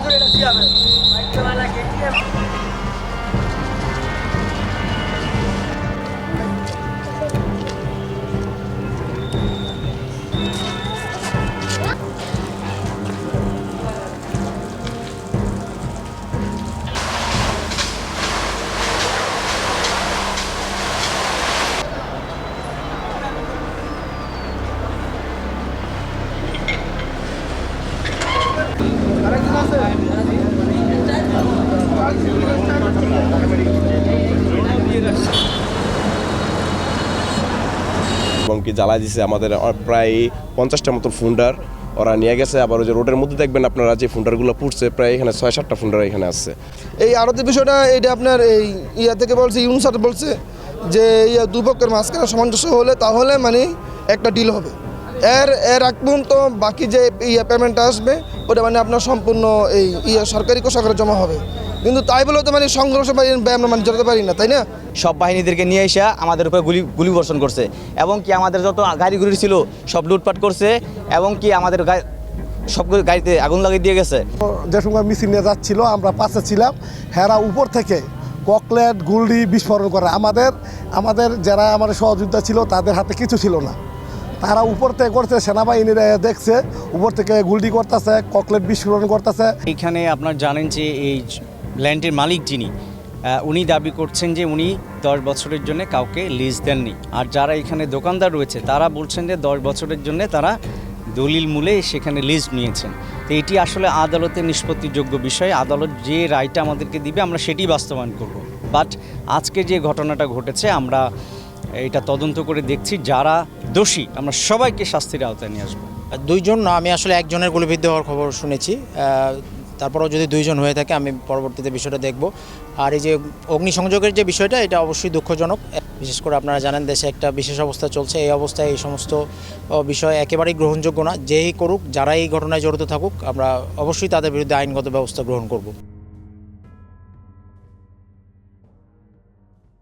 ઝાઝું એટલે સી આવે এবং কি জ্বালা দিছে আমাদের প্রায় পঞ্চাশটার মতো ফুন্ডার ওরা নিয়ে গেছে। আবার ওই যে রোডের মধ্যে দেখবেন আপনারা যে ফুন্ডারগুলো পুড়ছে প্রায় এখানে ছয় সাতটা ফুন্ডার এখানে আছে। এই আরতি বিষয়টা এটা আপনার এই ইয়া থেকে বলছে ইউনসার বলছে যে ইয়া দুপক্ষের মাঝখানে সামঞ্জস্য হলে তাহলে মানে একটা ডিল হবে। এর এর আগ পর্যন্ত বাকি যে ইয়ে পেমেন্টটা আসবে ওটা মানে আপনার সম্পূর্ণ এই ইয়ে সরকারি কোষাগারে জমা হবে। কিন্তু তাই বলে তো মানে সংঘর্ষ আমরা মানে জড়াতে পারি না তাই না? সব বাহিনীদেরকে নিয়ে এসে আমাদের উপরে গুলি গুলি বর্ষণ করছে। এবং কি আমাদের যত গাড়িগুলি ছিল সব লুটপাট করছে এবং কি আমাদের গা- সব গাড়িতে আগুন লাগিয়ে দিয়ে গেছে। যে সময় মিছিল নিয়ে যাচ্ছিল আমরা পাশে ছিলাম। হেরা উপর থেকে ককলেট গুলডি বিস্ফোরণ করে। আমাদের আমাদের যারা আমাদের সহযোদ্ধা ছিল তাদের হাতে কিছু ছিল না। তারা উপর থেকে করছে, সেনাবাহিনীরা দেখছে, উপর থেকে গুলডি করতেছে, ককলেট বিস্ফোরণ করতেছে। এখানে আপনার জানেন যে এই ল্যান্ডের মালিক যিনি উনি দাবি করছেন যে উনি দশ বছরের জন্য কাউকে লিজ দেননি। আর যারা এখানে দোকানদার রয়েছে, তারা বলছেন যে দশ বছরের জন্য তারা দলিল মূলে সেখানে লিজ নিয়েছেন। তো এটি আসলে আদালতের নিষ্পত্তিযোগ্য বিষয়। আদালত যে রায়টা আমাদেরকে দিবে, আমরা সেটি বাস্তবায়ন করব। বাট আজকে যে ঘটনাটা ঘটেছে, আমরা এটা তদন্ত করে দেখছি যারা দোষী। আমরা সবাইকে শাস্তির আওতায় নিয়ে আসব। দুইজন না, আমি আসলে একজনের গুলিবিদ্ধ হওয়ার খবর শুনেছি। তারপরেও যদি দুইজন হয়ে থাকে, আমি পরবর্তীতে বিষয়টা দেখব। আর এই যে অগ্নিসংযোগের যে বিষয়টা, এটা অবশ্যই দুঃখজনক। বিশেষ করে আপনারা জানেন, দেশে একটা বিশেষ অবস্থা চলছে। এই অবস্থায় এই সমস্ত বিষয় একেবারেই গ্রহণযোগ্য না। যেই করুক যারা এই ঘটনায় জড়িত থাকুক, আমরা অবশ্যই তাদের বিরুদ্ধে আইনগত ব্যবস্থা গ্রহণ করব।